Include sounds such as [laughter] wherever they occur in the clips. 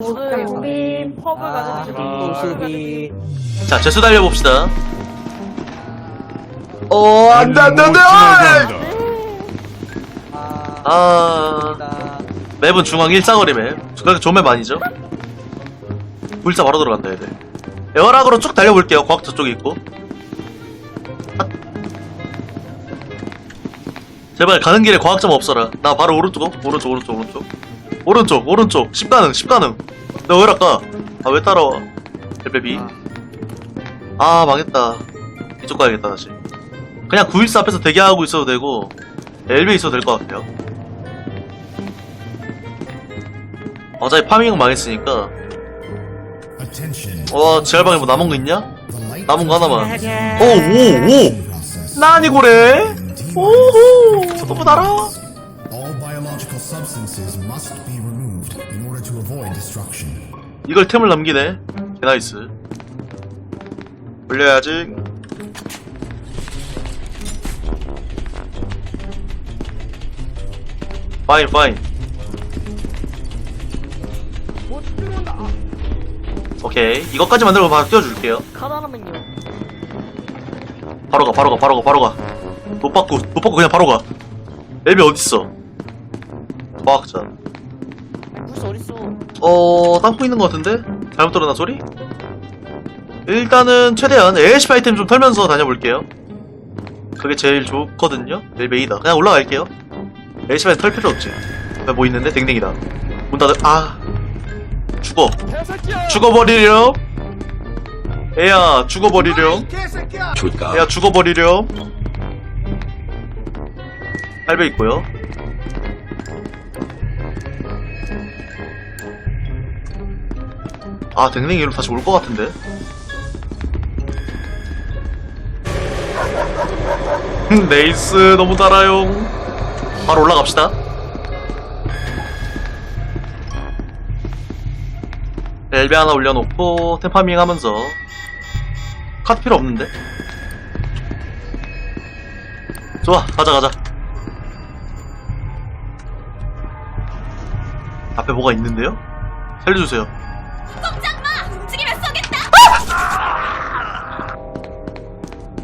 오늘 우리 펍을 아, 가지고 수비. 자, 재수 달려봅시다. 어, 안 돼, 안 돼, 안 돼! 어이! 아, 아, 나 맵은 중앙 일사거리 맵. 그렇게 좋은 맵 아니죠? 불사 바로 들어간다, 얘들. 에어락으로 쭉 달려볼게요. 과학 저쪽에 있고. 아. 제발 가는 길에 과학점 없어라. 나 바로 오른쪽, 오른쪽, 오른쪽, 오른쪽. 오른쪽, 오른쪽. 10가능, 10가능. 너 왜락 가? 아, 왜 따라와? 벨베비. 아, 망했다. 이쪽 가야겠다, 다시. 그냥 914 앞에서 대기하고 있어도 되고, 엘베 있어도 될 것 같아요. 어차피 파밍은 망했으니까. 와, 지알방에 뭐 남은 거 있냐? 남은 거 하나만. 오, 오, 오! 나니 고래? 오호! 너무 달아? 이걸 템을 남기네. 개나이스. 올려야지. 파인, 파인. 오케이. 이것까지 만들고 바로 띄워줄게요. 바로 가, 바로 가, 바로 가, 바로 가. 못 받고, 못 받고 그냥 바로 가. 앱이 어딨어? 과학자. 무슨 어딨어? 어, 땅콩 있는 것 같은데? 잘못 들었나 소리? 일단은 최대한 ASP 아이템 좀 털면서 다녀볼게요. 그게 제일 좋거든요? 내일 메이다. 그냥 올라갈게요. ASP 아이템 털 필요 없지. 야, 뭐 있는데? 댕댕이다. 문 닫을, 아. 죽어. 죽어버리렴. 애야, 죽어버리렴. 애야, 죽어버리렴. 할배 있고요. 아, 댕댕이로 다시 올 것 같은데? 음, 네이스, 너무 달아요. 바로 올라갑시다. 엘베 하나 올려놓고, 템파밍 하면서. 카드 필요 없는데? 좋아, 가자, 가자. 앞에 뭐가 있는데요? 살려주세요.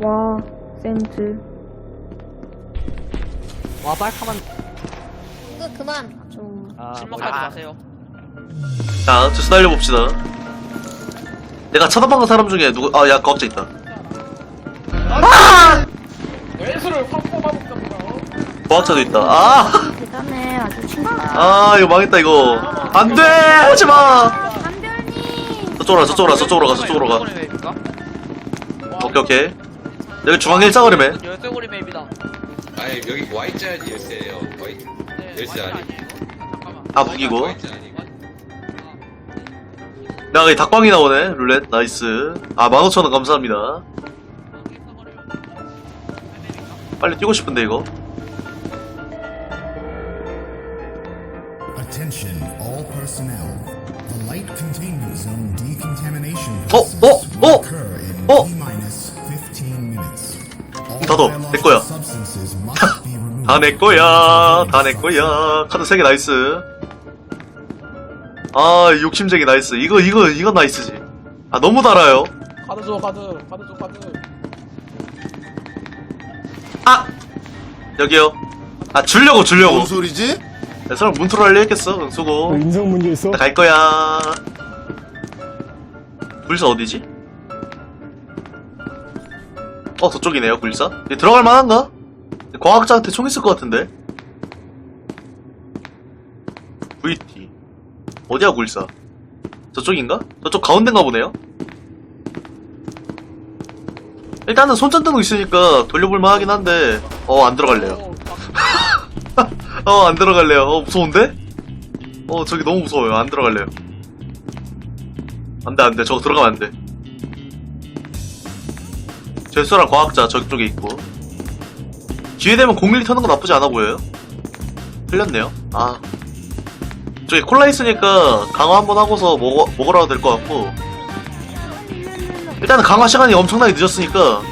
와, 센트. 와 빨카만. 이거 그만 좀 아, 실망하지 뭐야. 마세요. 자, 주스 달려봅시다. 내가 쳐다본 사람 중에 누구, 아, 야, 과학자 있다. 왼수를 확 뽑아볼까 과학자도 있다. 아! 대단해, 아주 친구. 아, 이거 망했다, 이거. 안 돼! 하지 마! 한별님. 저쪽으로 가, 저쪽으로 가, 저쪽으로 가, 저쪽으로 가. 맵입니까? 오케이, 오케이. 여기 중앙 일사거리매. 열쇠고리 맵이다. 아니 여기 Y자 열쇠예요. Y 네, 열쇠 완전 아니. 아니에요? 잠깐만. 아, 무기고. Y자 아니고. 나 여기 닭광이 나오네, 룰렛. 나이스. 아, 15,000원 감사합니다. 빨리 뛰고 싶은데, 이거. Attention, all personnel. The light containment zone decontamination 어, process 어, 내 거야. [laughs] 다 내 거야. 다 내 거야. 카드 3개 나이스. 아, 욕심쟁이 나이스. 이거, 이거, 이거 나이스지. 아, 너무 달아요. 카드 줘, 카드. 카드 줘, 카드. 아! 여기요. 아, 주려고, 주려고. 뭔 소리지? 야, 설마 문트로 할려 했겠어? 응, 수고. 인성 문제 있어? 나 갈 거야. 굴사 어디지? 어, 저쪽이네요, 굴사. 얘 들어갈 만한가? 과학자한테 총 있을 것 같은데? VT. 어디야, 굴사? 저쪽인가? 저쪽 가운데인가 보네요? 일단은 손전등도 있으니까 돌려볼 만 하긴 한데, 어, 안 들어갈래요. [laughs] 어, 안 들어갈래요. 어, 무서운데? 어, 저기 너무 무서워요. 안 들어갈래요. 안 돼, 안 돼. 저거 들어가면 안 돼. 제수랑 과학자 저쪽에 있고. 기회 되면 01 터는 거 나쁘지 않아 보여요. 틀렸네요. 아. 저기 콜라 있으니까 강화 한번 하고서 먹어, 먹으라도 될 것 같고. 일단은 강화 시간이 엄청나게 늦었으니까.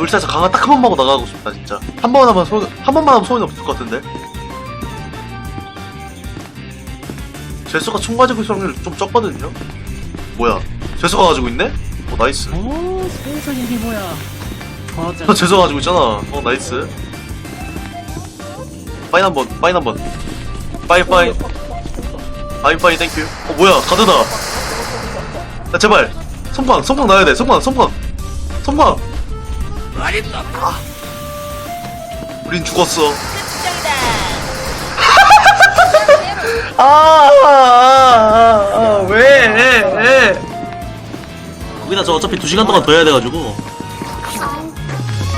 울산에서 강화 딱 한 번만 하고 나가고 싶다 진짜 한 번 하면 소한 번만 하면 소용이 없을 것 같은데 제수가 총 가지고 있을 확률이 좀 적거든요? 뭐야? 제수가 가지고 있네? 어 나이스. 오, 스페이스 일이 뭐야. 거절. 제수가 가지고 있잖아. 어 나이스. 파인 한 번 파인 한 번. 파인 파인. 파인 파인 땡큐 어 뭐야? 가드다. 야 제발. 성광 성광 나야 돼. 성광 성광 성광 아 우린 죽었어 아, 아, 아, 아, 왜, 왜? 거기다 저 어차피 2시간 동안 더 해야 돼가지고.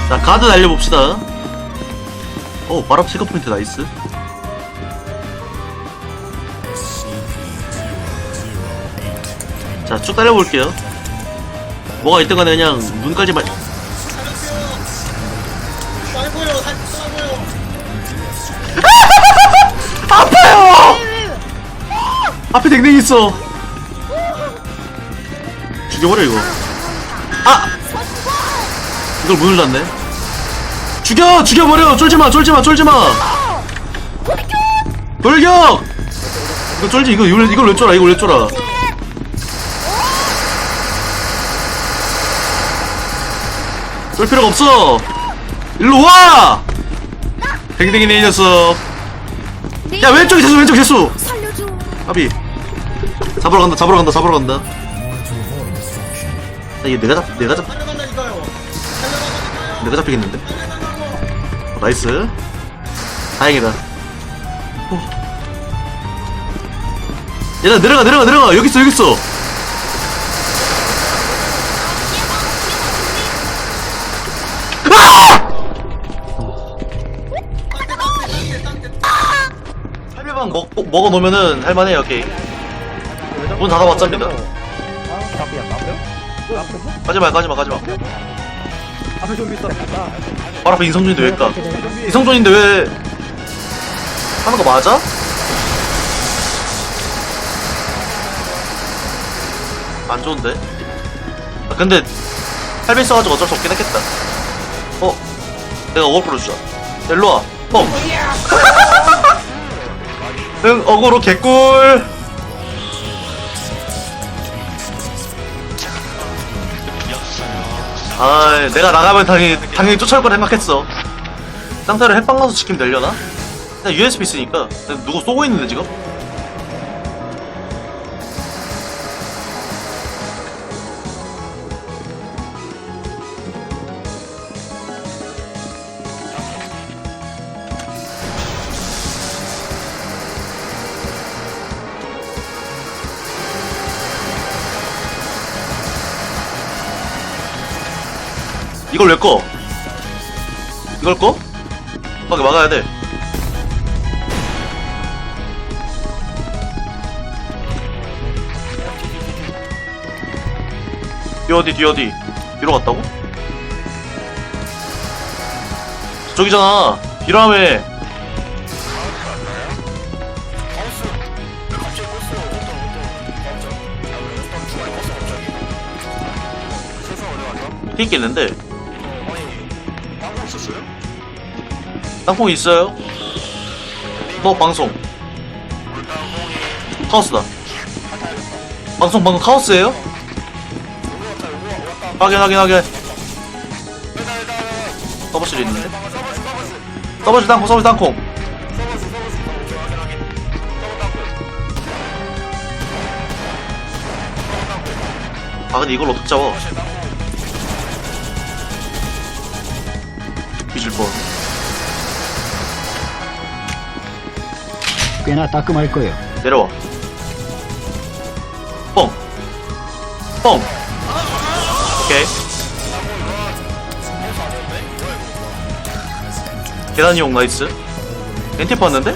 자, 가드 날려봅시다. 오, 바람 시거 포인트 나이스. 자, 쭉 달려볼게요. 뭐가 있든 간에 그냥 눈까지 말. 앞에 댕댕이 있어. 죽여버려, 이거. 아! 이걸 문을 닫네. 죽여! 죽여버려! 쫄지마! 쫄지마! 쫄지마! 돌격! 이거 쫄지, 이거, 이걸, 이걸 왜 쫄아? 이걸 왜 쫄아? 쫄 필요가 없어! 일로 와! 댕댕이네, 이 녀석. 야, 왼쪽에 재수, 왼쪽 재수! 아비. 잡으러 간다, 잡으러 간다, 잡으러 간다. 아, 얘 내가 잡, 내가 잡. 내가 잡히겠는데? 어, 나이스. 다행이다. 어. 얘들아, 내려가, 내려가, 내려가! 여기 있어, 여기 있어! 아! 800방 먹, 먹어 놓으면은 할만해요, 게임. 문 닫아봤답니다. 앞이야, 앞에? 가지마, 가지마, 가지마. 앞에 좀 있어. 나. 바로 앞에 이성준인데 왜 까? 이성준인데 왜 하는 거 맞아? 안 좋은데? 아, 근데 할배 써가지고 어쩔 수 없긴 했겠다. 어? 내가 어글 풀어주자. 일로와. 뻥. [laughs] 응, 어그로 개꿀. 아, 내가 나가면 당연히, 당연히 쫓아올 거라 생각했어. 상태로 핵방 가서 지키면 되려나? 그냥 USB 있으니까. 누구 쏘고 있는데, 지금? 이걸 왜 꺼? 이걸 꺼? 밖에 막아야 돼. 뒤 어디, 뒤 어디? 뒤로 갔다고? 저기잖아. 뒤라며. 밑에 있겠는데? 땅콩 있어요? 너 방송 카오스다 방송 방금 카오스예요? 확인 확인 확인 서버실 있는데? 서버실 땅콩 서버실 땅콩 아 근데 이걸 어떻게 잡아 뒤질 뻔 꽤나 따끔할 거예요. 내려와. 뻥. 뻥. 오케이. 계단 이용 나이스. 엔티프 왔는데?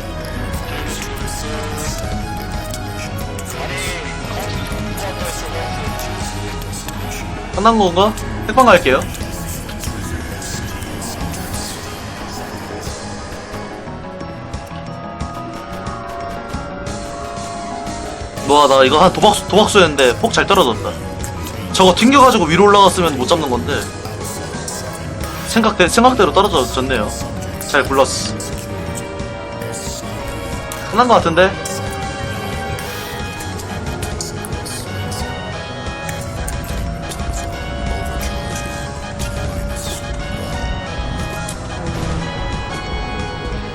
끝난 건가? 핵방 갈게요. 뭐야 나 이거 한 도박수 도박수였는데 폭 잘 떨어졌다. 저거 튕겨가지고 위로 올라갔으면 못 잡는 건데. 생각대, 생각대로 떨어졌네요. 잘 굴렀어. 끝난 것 같은데?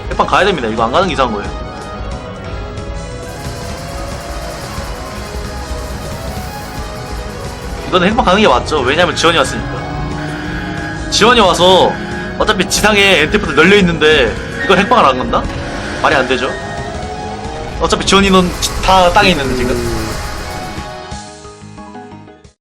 핵방 가야 됩니다. 이거 안 가는 게 이상한 거예요. 이거는 핵방 가는 게 맞죠. 왜냐면 지원이 왔으니까. 지원이 와서 어차피 지상에 엔티프도 널려 있는데 이걸 핵방을 안 건다? 말이 안 되죠. 어차피 지원 인원 다 땅에 있는데 지금.